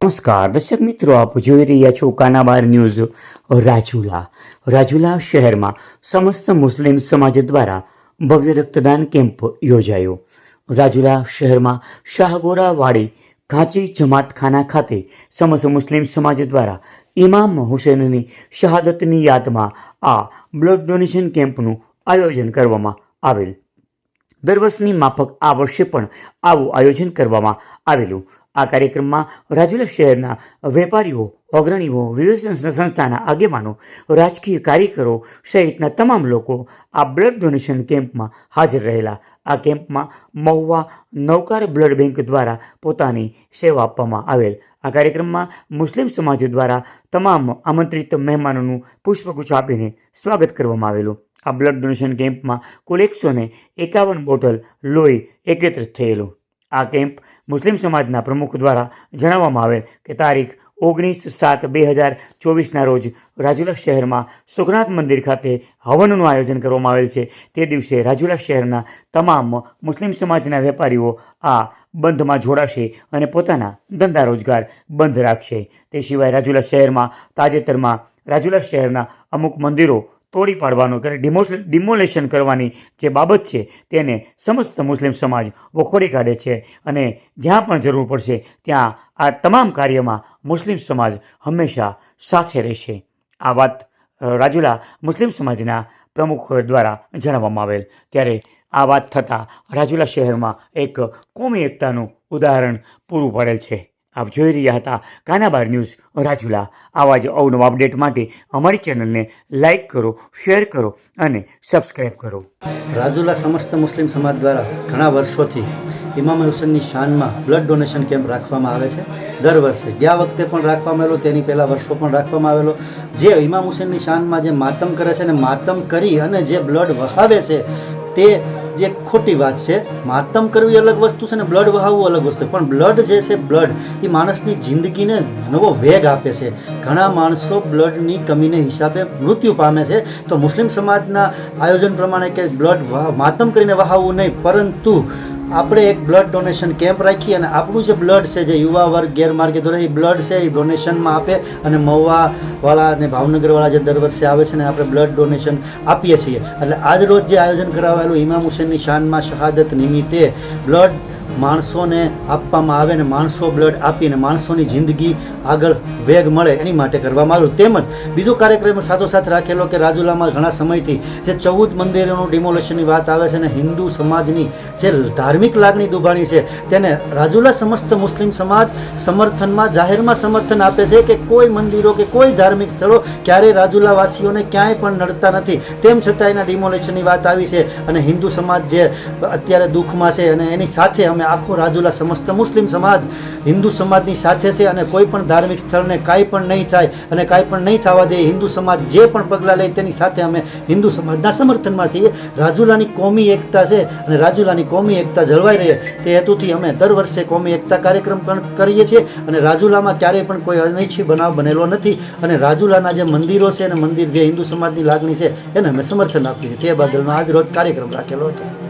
નમસ્કાર, દર્શક મિત્રો, આપ જોઈ રહ્યા છો કાનાબાર ન્યૂઝ રાજુલા. રાજુલા શહેરમાં સમસ્ત મુસ્લિમ સમાજ દ્વારા ભવ્ય રક્તદાન કેમ્પ યોજાયો. રાજુલા શહેરમાં શાહગોરાવાડી કાંચી જમાતખાના ખાતે સમસ્ત મુસ્લિમ સમાજ દ્વારા ઇમામ હુસેનની શહાદતની યાદમાં આ બ્લડ ડોનેશન કેમ્પનું આયોજન કરવામાં આવેલ. દર વર્ષની માફક આ વર્ષે પણ આવું આયોજન કરવામાં આવેલું. આ કાર્યક્રમમાં રાજુલા શહેરના વેપારીઓ, અગ્રણીઓ વિવિધ સંસ્થાના આગેવાનો, રાજકીય કાર્યકરો સહિતના તમામ લોકો આ બ્લડ ડોનેશન કેમ્પમાં હાજર રહેલા. આ કેમ્પમાં મહુવા નૌકાર બ્લડ બેંક દ્વારા પોતાની સેવા આપવામાં આવેલ. આ કાર્યક્રમમાં મુસ્લિમ સમાજ દ્વારા તમામ આમંત્રિત મહેમાનોનું પુષ્પગુચ્છ આપીને સ્વાગત કરવામાં આવેલું. આ બ્લડ ડોનેશન કેમ્પમાં કુલ એકસો એકાવન બોટલ લોહી એકત્રિત થયેલું. આ કેમ્પ મુસ્લિમ સમાજના પ્રમુખ દ્વારા જણાવવામાં આવેલ કે તારીખ ઓગણીસ સાત બે હજાર ચોવીસના રોજ રાજુલા શહેરમાં સુખનાથ મંદિર ખાતે હવનનું આયોજન કરવામાં આવેલ છે. તે દિવસે રાજુલા શહેરના તમામ મુસ્લિમ સમાજના વેપારીઓ આ બંધમાં જોડાશે અને પોતાના ધંધા રોજગાર બંધ રાખશે. તે સિવાય રાજુલા શહેરમાં તાજેતરમાં રાજુલા શહેરના અમુક મંદિરો તોડી પાડવાનું કે ડિમોલેશન કરવાની જે બાબત છે તેને સમસ્ત મુસ્લિમ સમાજ વખોડી કાઢે છે અને જ્યાં પણ જરૂર પડશે ત્યાં આ તમામ કાર્યમાં મુસ્લિમ સમાજ હંમેશા સાથે રહેશે. આ વાત રાજુલા મુસ્લિમ સમાજના પ્રમુખ દ્વારા જણાવવામાં આવેલ. ત્યારે આ વાત થતાં રાજુલા શહેરમાં એક કોમી એકતાનું ઉદાહરણ પૂરું પડેલ છે. આપ જોઈ રહ્યા હતા કાનાબાર ન્યૂઝ રાજુલા. આવા જ અવનવા અપડેટ માટે અમારી ચેનલને લાઈક કરો, શેર કરો અને સબસ્ક્રાઈબ કરો. રાજુલા સમસ્ત મુસ્લિમ સમાજ દ્વારા ઘણા વર્ષોથી ઇમામ હુસેનની શાનમાં બ્લડ ડોનેશન કેમ્પ રાખવામાં આવે છે. દર વર્ષે, ગયા વખતે પણ રાખવામાં આવેલો, તેની પહેલાં વર્ષો પણ રાખવામાં આવેલો. જે ઇમામ હુસેનની શાનમાં જે માતમ કરે છે અને માતમ કરી અને જે બ્લડ વહાવે છે, તે જે ખોટી વાત છે, માતમ કરવી અલગ વસ્તુ છે ને બ્લડ વહાવવું અલગ વસ્તુ પણ બ્લડ જે છે બ્લડ એ માણસની જિંદગીને નવો વેગ આપે છે. ઘણા માણસો બ્લડની કમીને હિસાબે મૃત્યુ પામે છે. તો મુસ્લિમ સમાજના આયોજન પ્રમાણે કે બ્લડ માતમ કરીને વહાવવું નહીં, પરંતુ આપણે એક બ્લડ ડોનેશન કેમ્પ રાખી અને આપણું જે બ્લડ છે, જે યુવા વર્ગ ગેરમાર્ગે દોરે, એ બ્લડ છે, એ ડોનેશનમાં આપે અને મહુવાવાળા અને ભાવનગરવાળા જે દર વર્ષે આવે છે ને, આપણે બ્લડ ડોનેશન આપીએ છીએ. એટલે આજ રોજ જે આયોજન કરાવેલું ઇમામ હુસેનની શાનમાં શહાદત નિમિત્તે બ્લડ માણસોને આપવામાં આવે ને માણસો બ્લડ આપીને માણસોની જિંદગી આગળ વેગ મળે એની માટે કરવામાં આવ્યું. તેમજ બીજો કાર્યક્રમ સાથોસાથ રાખેલો કે રાજુલામાં ઘણા સમયથી જે ચૌદ મંદિરોનું ડિમોલેશનની વાત આવે છે અને હિન્દુ સમાજની જે ધાર્મિક લાગણી દુભાણી છે તેને રાજુલા સમસ્ત મુસ્લિમ સમાજ સમર્થનમાં, જાહેરમાં સમર્થન આપે છે કે કોઈ મંદિરો કે કોઈ ધાર્મિક સ્થળો ક્યારેય રાજુલાવાસીઓને ક્યાંય પણ નડતા નથી. તેમ છતાં એના ડિમોલેશનની વાત આવી છે અને હિન્દુ સમાજ જે અત્યારે દુઃખમાં છે અને એની સાથે અમે આખો રાજુલા સમસ્ત મુસ્લિમ સમાજ હિન્દુ સમાજની સાથે છે અને કોઈ પણ ધાર્મિક સ્થળને કાંઈ પણ નહીં થાય અને કાંઈ પણ નહીં થવા દે હિન્દુ સમાજ જે પણ પગલાં લે તેની સાથે અમે હિન્દુ સમાજના સમર્થનમાં છીએ. રાજુલાની કોમી એકતા છે અને રાજુલાની કોમી એકતા જળવાઈ રહે તે હેતુથી અમે દર વર્ષે કોમી એકતા કાર્યક્રમ પણ કરીએ છીએ અને રાજુલામાં ક્યારેય પણ કોઈ અનિચ્છી બનાવ બનેલો નથી અને રાજુલાના જે મંદિરો છે અને મંદિર જે હિન્દુ સમાજની લાગણી છે એને અમે સમર્થન આપીએ છીએ. તે બદલનો આજ રોજ કાર્યક્રમ રાખેલો હતો.